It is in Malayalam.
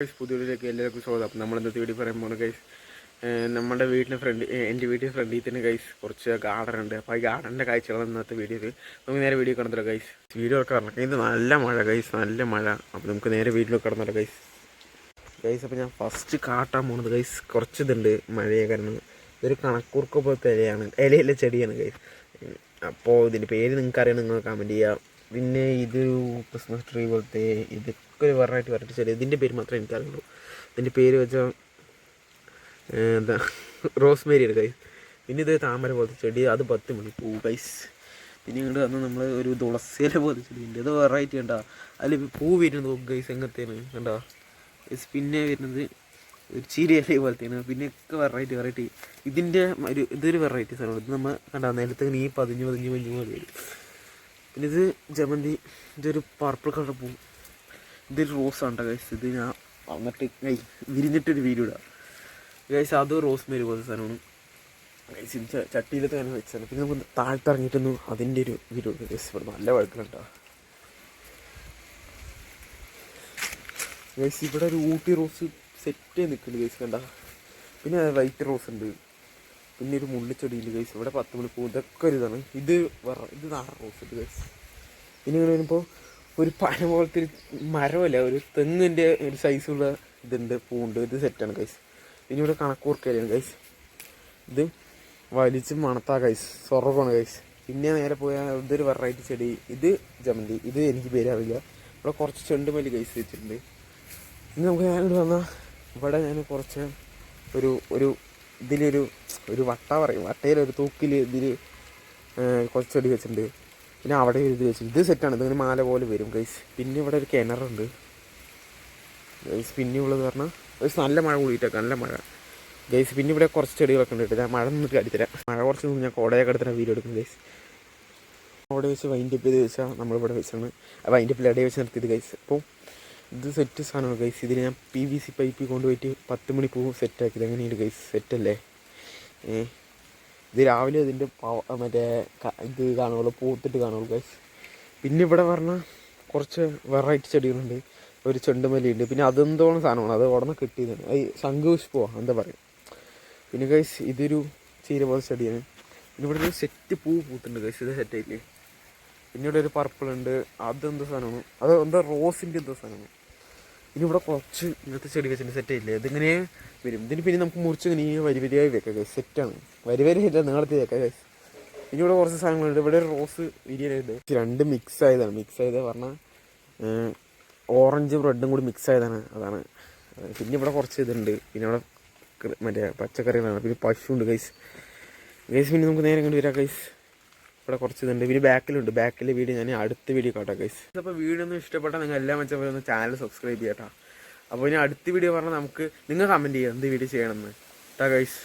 ഗൈസ് പുതിയൊരിലേക്ക് എല്ലാവർക്കും സ്വാഗതം. അപ്പം നമ്മൾ ഇന്നത്തെ വീഡിയോ പറയാൻ പോകുന്നത് ഗൈസ് നമ്മുടെ വീട്ടിലെ ഫ്രണ്ട് എന്റെ വീട്ടിൽ ഫ്രണ്ടിൽ തന്നെ ഗൈസ് കുറച്ച് ഗാർഡൻ ഉണ്ട്. അപ്പോൾ ഈ ഗാർഡന്റെ കാഴ്ചകളാണ് ഇന്നത്തെ വീഡിയോയിൽ നമുക്ക് നേരെ വീഡിയോ കിടന്നില്ല ഗൈസ് വീഡിയോ ഒക്കെ പറഞ്ഞത് ഇത് നല്ല മഴ ഗൈസ് നല്ല മഴ. അപ്പോൾ നമുക്ക് നേരെ വീട്ടിൽ കിടന്നില്ല ഗൈസ് ഗൈസ് അപ്പോൾ ഞാൻ ഫസ്റ്റ് കാട്ടാൻ പോകുന്നത് ഗൈസ് കുറച്ച് ഇതുണ്ട് മഴയെ കാരണം. ഇതൊരു കണക്കൂർക്ക പോലത്തെ ഇലയാണ് ഇലയിലെ ചെടിയാണ് ഗൈസ് അപ്പോൾ ഇതിന്റെ പേര് നിങ്ങൾക്ക് അറിയാം നിങ്ങൾ കമന്റ് ചെയ്യുക പിന്നെ ഇതൊരു ക്രിസ്മസ് ട്രീ പോലത്തെ ഇതൊക്കെ ഒരു വെറൈറ്റി വെറൈറ്റി ചെടി ഇതിന്റെ പേര് മാത്രമേ എനിക്കറിയുള്ളൂ. ഇതിന്റെ പേര് വെച്ചാൽ എന്താ റോസ്മേരിയാണ് ഗൈസ് പിന്നെ ഇത് താമര പോലത്തെ ചെടി അത് പത്ത് മണി പൂ ഗൈസ് പിന്നെ ഇങ്ങോട്ട് വന്ന് നമ്മൾ ഒരു തുളസിയില പോലത്തെ ഉണ്ട്. അത് വെറൈറ്റി ഉണ്ടാ അതിൽ പൂ വരുന്നത് ഗൈസ് എങ്ങനത്തേന് കണ്ടോ? ഗൈസ് പിന്നെ വരുന്നത് ഒരു ചീരയില പോലത്തെയാണ് പിന്നെ ഒക്കെ വെറൈറ്റി വെറൈറ്റി ഇതിന്റെ ഒരു ഇതൊരു വെറൈറ്റി സാധനമാണ്. ഇത് നമ്മൾ കണ്ടാ നേരത്തെ നീ പതിഞ്ഞ് പതിഞ്ഞ് പതിഞ്ഞ് പോലെ വരും. ഇത് ജമന്തി ഇതൊരു പർപ്പിൾ കളർ പൂ ഇതൊരു റോസ് ആണ് ഗൈസ് ഇത് ഞാൻ വന്നിട്ട് ഗൈ വിരിഞ്ഞിട്ടൊരു വീഡിയോ ഇടാം. ഗൈസ് അത് റോസ് മേരി പോലത്തെ സാധനമാണ്. ഗൈസ് ഇത് ചട്ടിയിലത്തെ തന്നെ വെച്ചാണ് പിന്നെ നമുക്ക് താഴ്ത്തിറങ്ങിയിട്ടൊന്നും അതിന്റെ ഒരു വീഡിയോ എടുക്കാം ഗൈസ് ഇവിടെ നല്ല വഴുക്കലുണ്ടോ ഗൈസ് ഇവിടെ ഒരു ഊട്ടി റോസ് സെറ്റ് നിൽക്കുന്നുണ്ട് ഗൈസ് കണ്ട? പിന്നെ വൈറ്റ് റോസ് ഉണ്ട്. പിന്നെ ഒരു മുള്ളിച്ചെടിയുണ്ട് ഗൈസ് ഇവിടെ പത്ത് മണിപ്പൂ ഇതൊക്കെ ഒരു ഇതാണ്. ഇത് ഇത് നാടൻ റോസ് ഉണ്ട് ഗൈസ് ഇങ്ങനെ വരുമ്പോൾ ഒരു പന പോലത്തെ ഒരു മരമല്ല ഒരു തെങ്ങിന്റെ ഒരു സൈസുള്ള ഇതുണ്ട് പൂണ്ട്. ഇത് സെറ്റാണ് കൈസ് ഇനി ഇവിടെ കണക്കൂർക്കലാണ് കൈസ് ഇത് വലിച്ച് മണത്താ കൈസ് സ്വർഗമാണ് കൈസ് പിന്നെ നേരെ പോയാൽ ഇതൊരു വെറൈറ്റി ചെടി. ഇത് ജമന്തി. ഇത് എനിക്ക് പേരറിയില്ല. ഇവിടെ കുറച്ച് ചെണ്ടുമല്ലി കൈസ് വെച്ചിട്ടുണ്ട്. ഇനി നമുക്ക് ഞാനിവിടെ വന്നാൽ ഇവിടെ ഞാൻ കുറച്ച് ഒരു ഒരു ഇതിലൊരു ഒരു വട്ട പറയും. വട്ടയിലൊരു തൂക്കിൽ ഇതിൽ കുറച്ച് ചെടി വെച്ചിട്ടുണ്ട്. പിന്നെ അവിടെ ഒരു ഇത് വെച്ചിട്ടുണ്ട് ഇത് സെറ്റാണ് ഇതിങ്ങനെ മാല പോലെ വരും ഗൈസ് പിന്നെ ഇവിടെ ഒരു കിണറുണ്ട് ഗൈസ് പിന്നെ ഉള്ളത് പറഞ്ഞാൽ ഗൈസ് നല്ല മഴ കൂടിയിട്ടൊക്കെ നല്ല മഴ. ഗൈസ് പിന്നെ ഇവിടെ കുറച്ച് ചെടികളൊക്കെ ഉണ്ട് ഞാൻ മഴ നിന്നിട്ട് കാട്ടിത്തരാം മഴ കുറച്ച് നിന്ന് ഞാൻ കോടയൊക്കെ എടുത്തിട്ട് വീഡിയോ എടുക്കും ഗൈസ് അവിടെ വെച്ച് വൈൻഡപ്പ് ചെയ്ത് വെച്ചാൽ നമ്മളിവിടെ വെച്ചാണ്. വൈൻഡപ്പിൽ ഇടയിൽ വെച്ച് നിർത്തിയത് ഗൈസ് അപ്പോൾ ഇത് സെറ്റ് സാധനമാണ് ഗൈസ് ഇതിൽ ഞാൻ പി വി സി പൈപ്പിൽ കൊണ്ടുപോയിട്ട് പത്ത് മണി പൂവ് സെറ്റാക്കിയത് എങ്ങനെയുണ്ട് ഗൈസ് സെറ്റല്ലേ ഏ? ഇത് രാവിലെ ഇതിന്റെ മറ്റേ ഇത് കാണുള്ളൂ പൂത്തിട്ട് കാണുള്ളൂ ഗൈസ് പിന്നെ ഇവിടെ പറഞ്ഞാൽ കുറച്ച് വെറൈറ്റി ചെടികളുണ്ട്. ഒരു ചെണ്ടുമല്ലിയുണ്ട്. പിന്നെ അതെന്തോളം സാധനമാണ്. അത് ഉടനെ കിട്ടിയതാണ്. അത് ശംഖുപുഷ്പമാണ് എന്താ പറയുക പിന്നെ ഗൈസ് ഇതൊരു ചീര പോലെ ചെടിയാണ്. പിന്നെ ഇവിടെ ഒരു സെറ്റ് പൂ പൂത്തുണ്ട് ഗൈസ് ഇത് സെറ്റായില്ലേ പിന്നെ ഇവിടെ ഒരു പർപ്പിൾ ഉണ്ട്. അതെന്തോ സാധനമാണ്? അത് എന്താ റോസിന്റെ എന്തോ സാധനമാണ്. ഇനി ഇവിടെ കുറച്ച് ഇങ്ങനത്തെ ചെടി വെച്ചിട്ട് സെറ്റ് ആയില്ലേ ഇതിങ്ങനെ വരും. ഇതിന് പിന്നെ നമുക്ക് മുറിച്ച് ഇങ്ങനെ വരി വരിയായി വെക്കാം ഗൈസ് സെറ്റാണ് വരി വരി ഇല്ല നീളത്തിൽ വെക്കാം ഗൈസ് ഇനി ഇവിടെ കുറച്ച് സാധനങ്ങളുണ്ട്. ഇവിടെ റോസ് വിരിയലുണ്ട് രണ്ട് മിക്സ് ആയതാണ്. മിക്സ് ആയത് പറഞ്ഞാൽ ഓറഞ്ചും റെഡും കൂടി മിക്സ് ആയതാണ്. അതാണ്. പിന്നെ ഇവിടെ കുറച്ച് ഇതുണ്ട്. പിന്നെ ഇവിടെ കൃ- മറ്റേ പച്ചക്കറികളാണ്. പിന്നെ പശു ഉണ്ട് ഗൈസ് ഗൈസ് പിന്നെ നമുക്ക് നേരെ ഇങ്ങോട്ട് വരാം ഗൈസ് ഇവിടെ കുറച്ച് ഇതുണ്ട് പിന്നെ ബാക്കിലുണ്ട്. ബാക്കിലെ വീഡിയോ ഞാൻ അടുത്ത വീഡിയോ കാട്ടാം ഗൈസ് അപ്പോൾ വീഡിയോ ഒന്നും ഇഷ്ടപ്പെട്ടാൽ നിങ്ങൾ എല്ലാം വെച്ചാൽ ഒന്ന് ചാനൽ സബ്സ്ക്രൈബ് ചെയ്യാം അപ്പോൾ ഇനി അടുത്ത വീഡിയോ പറഞ്ഞാൽ നമുക്ക് നിങ്ങൾ കമന്റ് ചെയ്യുക. എന്ത് വീഡിയോ ചെയ്യണമെന്ന്. കേട്ടോ ഗൈസ്